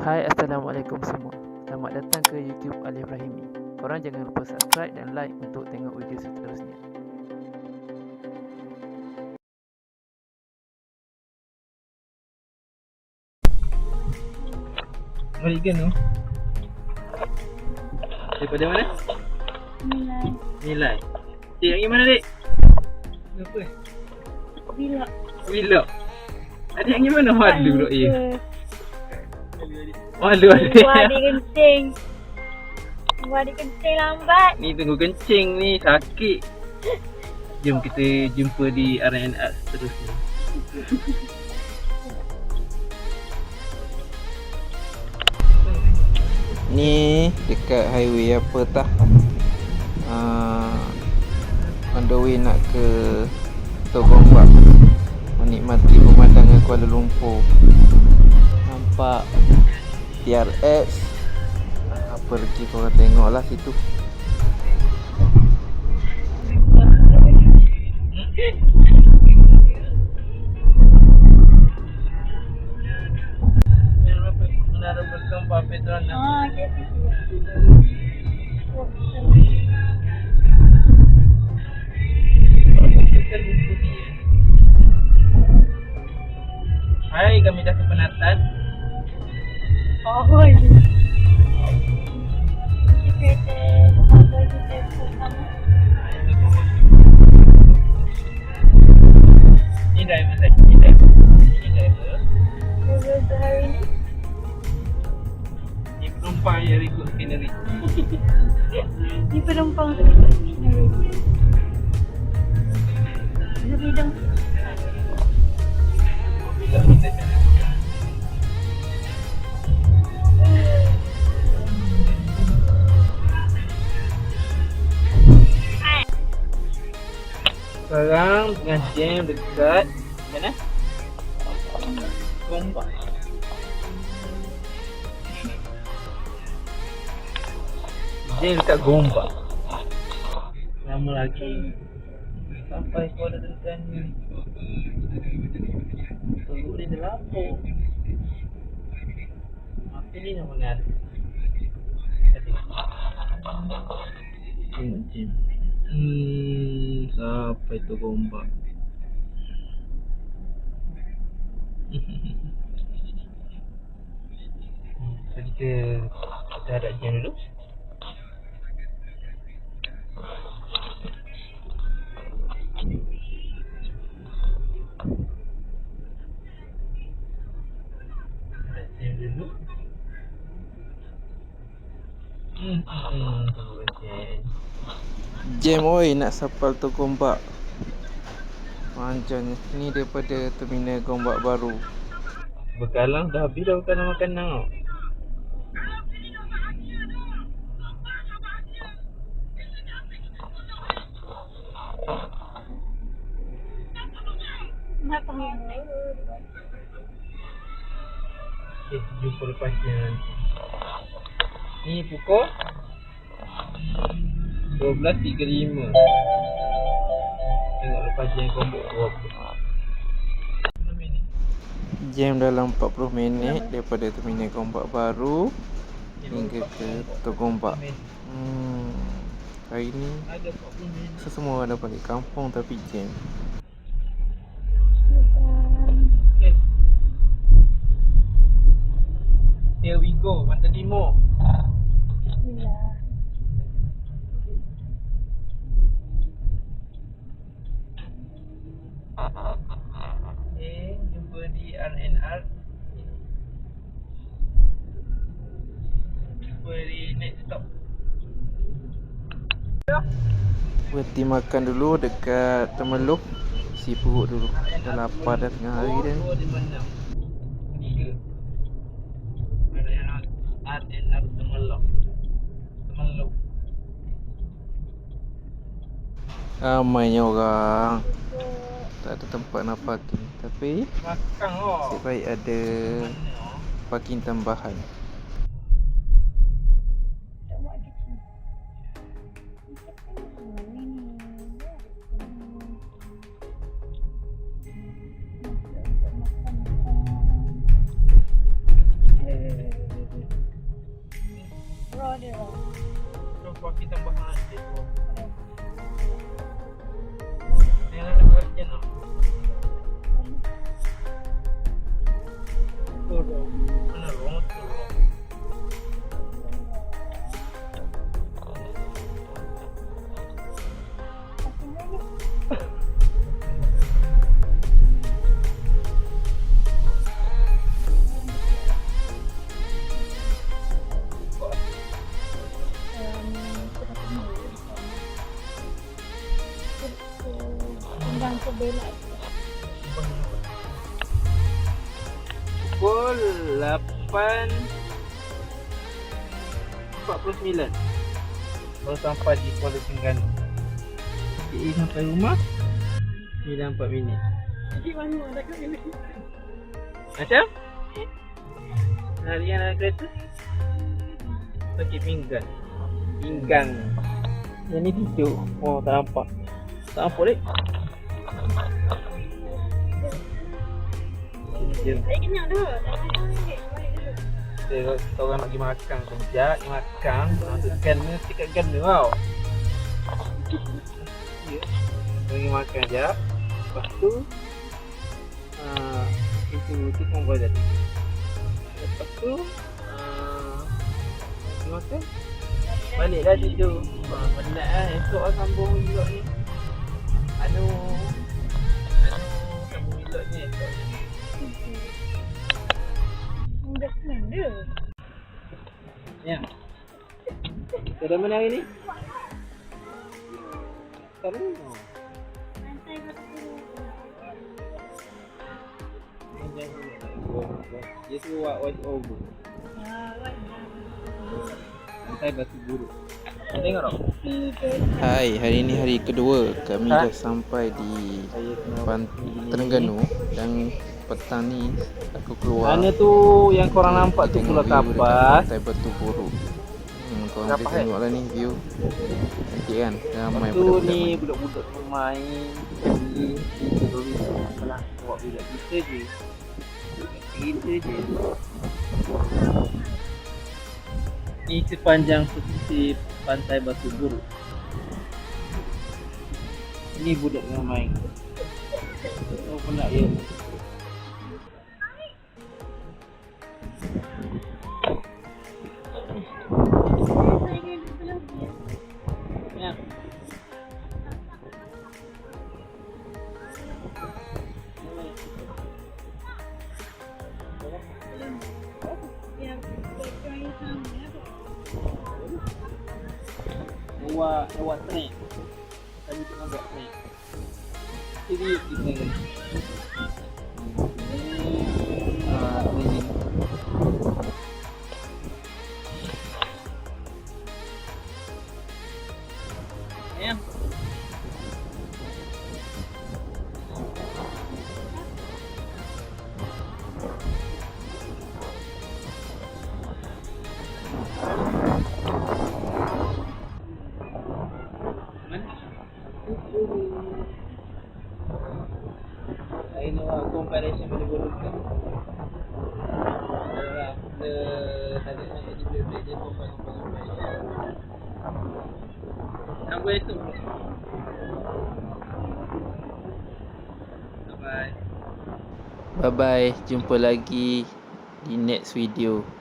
Hai Assalamualaikum semua Selamat datang ke YouTube Alif Rahimi Korang jangan lupa subscribe dan like untuk tengok video seterusnya kan tu? Daripada mana? Nilai Nilai. Cik, pergi mana dik? Apa? Bila Bila? Adik pergi mana? Malu duk ya. Malu adik. Buat adik kencing Buat adik kencing lambat Ni tunggu kencing ni, sakit. Jom kita jumpa di RNR seterusnya. Ni dekat highway apa tah? Uh, on the way nak ke Togombak Menikmati pemandangan Kuala Lumpur Nampak TRX Apa lagi korang tengok lah situ driver saya. Ni driver. Ni driver. Hari ni Ni penumpang yang ikut scenery. Ni penumpang tu dekat sini Dia bidang Sekarang tengah jam dekat Jam dekat Gombak. Lama lagi sampai Kuala Terengganu. Tunggu dia lampu. Apa ni nak mengalir? Tengok jam. Hmm, sampai tu gombak. so kita kita ada jam dulu. Jam oi nak sapal tu gombak. Manjanya. Ni daripada terminal gombak baru. Bekalang dah habis dah bekalang makanan tau. Nak panggil Okay, jumpa nanti. Ni pukul 12.35 Tengok lepas jam gombak berapa Jam dalam 40 minit daripada terminal Gombak baru hingga ke Togombak. Hmm. Hari ni semua orang dah balik kampung tapi jam. Here we go, Pantai Timur. Bismillah Okay, jumpa di RNR. Jumpa di next stop. Berhenti makan dulu dekat Temeluk. Si perut dulu. Dah lapar dah tengah hari dah ni. Ramainya orang. Tak ada tempat nak parking. Tapi Makan oh. Nasib baik ada Parking tambahan Terus pakai tambahan dia tu. Yang ada kat je nak. Turun. Mana turun. Pindang sebelah. Pukul 8 49 Baru sampai di Kuala Terengganu. KA sampai rumah. 9 4 minit. Di mana ada kat sini? Macam? Harian dalam kereta? Sakit pinggang. Pinggang. Yang ni tidur. Oh tak nampak. Tak nampak dek kita, kita orang nak pergi makan sekejap Pergi makan Masuk gana Cakap gana tau Ya Kita pergi makan sekejap Lepas tu uh, Itu Itu pun boleh jadi Lepas tu uh, Pergi makan Balik dah tidur uh, Penat lah Esok lah sambung vlog ni. Anu Dia. Ya. Kau mana hari ni? Pantai batu biru. Dia suruh buat voice over. Pantai batu buruk. Tengok tak? Hai, hari ni hari kedua kami Ha? dah sampai di Pantai Terengganu dan petang ni aku keluar Mana tu yang korang nampak tu pulau dekat kapas Pantai Batu Buruk. Hmm, korang boleh Kapas, eh? tengok lah ni view. Cantik kan? Ramai Lepas tu budak-budak ni main. budak-budak tu main Jadi kita dulu budak kita je Kita je Ni sepanjang pesisir pantai Batu Buruk Ni budak yang main Oh penat ya Bawa bawa train. Kami tengah buat train. Jadi kita Bye bye. Bye bye. Jumpa lagi di next video.